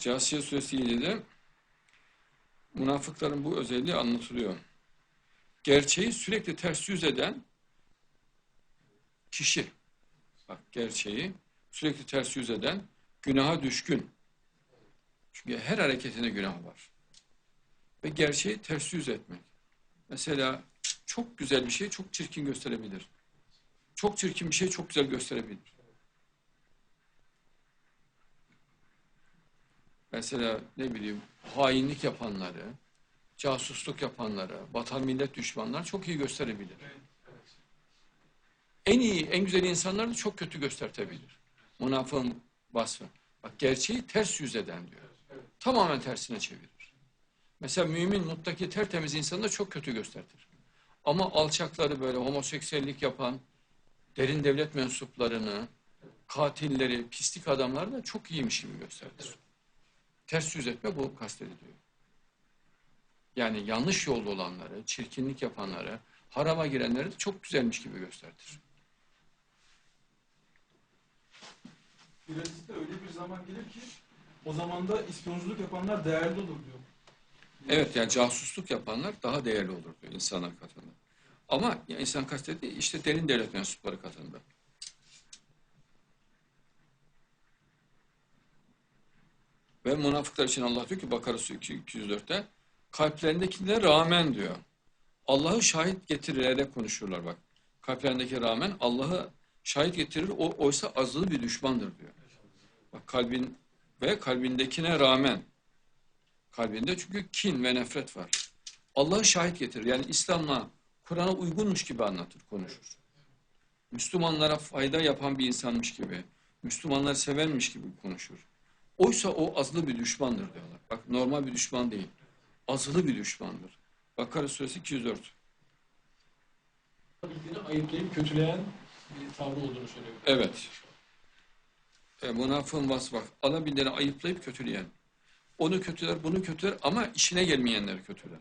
Câsiye suresi 7'de münafıkların bu özelliği anlatılıyor. Gerçeği sürekli ters yüz eden kişi, bak gerçeği sürekli ters yüz eden, günaha düşkün. Çünkü her hareketinde günah var. Ve gerçeği ters yüz etmek. Mesela çok güzel bir şey çok çirkin gösterebilir. Çok çirkin bir şey çok güzel gösterebilir. Mesela ne bileyim hainlik yapanları, casusluk yapanları, vatan millet düşmanlar çok iyi gösterebilir. En iyi, en güzel insanları da çok kötü göstertebilir. Münafığın vasfı. Bak gerçeği ters yüz eden diyor. Tamamen tersine çevirir. Mesela mümin, muttaki, tertemiz insanı da çok kötü göstertir. Ama alçakları böyle homoseksüellik yapan, derin devlet mensuplarını, katilleri, pislik adamları da çok iyiymiş gibi gösterir. Ters yüz etme bu kastediliyor. Yani yanlış yolda olanları, çirkinlik yapanları, harama girenleri de çok güzelmiş gibi gösterir. Bir hadiste öyle bir zaman gelir ki o zamanda ispiyonculuk yapanlar değerli olur diyor. Evet yani casusluk yapanlar daha değerli olur diyor insanlar katında. Ama ya insan kastediği işte derin devlet mensupları katında. Ve münafıklar için Allah diyor ki Bakara Suresi 204'te kalplerindekine rağmen diyor. Allah'ı şahit getirerek konuşurlar bak. Kalplerindeki rağmen Allah'ı şahit getirir. O oysa azılı bir düşmandır diyor. Bak kalbin ve kalbindekine rağmen kalbinde çünkü kin ve nefret var. Allah'ı şahit getirir. Yani İslam'la Kur'an'a uygunmuş gibi anlatır, konuşur. Müslümanlara fayda yapan bir insanmış gibi, Müslümanları sevenmiş gibi konuşur. Oysa o azılı bir düşmandır diyorlar. Bak normal bir düşman değil. Azılı bir düşmandır. Bakara suresi 204. bildiğini ayıplayıp kötüleyen bir tavrı olduğunu söylüyor. Evet. E, münafığın vasfı bak. Alabildiğini ayıplayıp kötüleyen. Onu kötüler, bunu kötüler ama işine gelmeyenleri kötüler.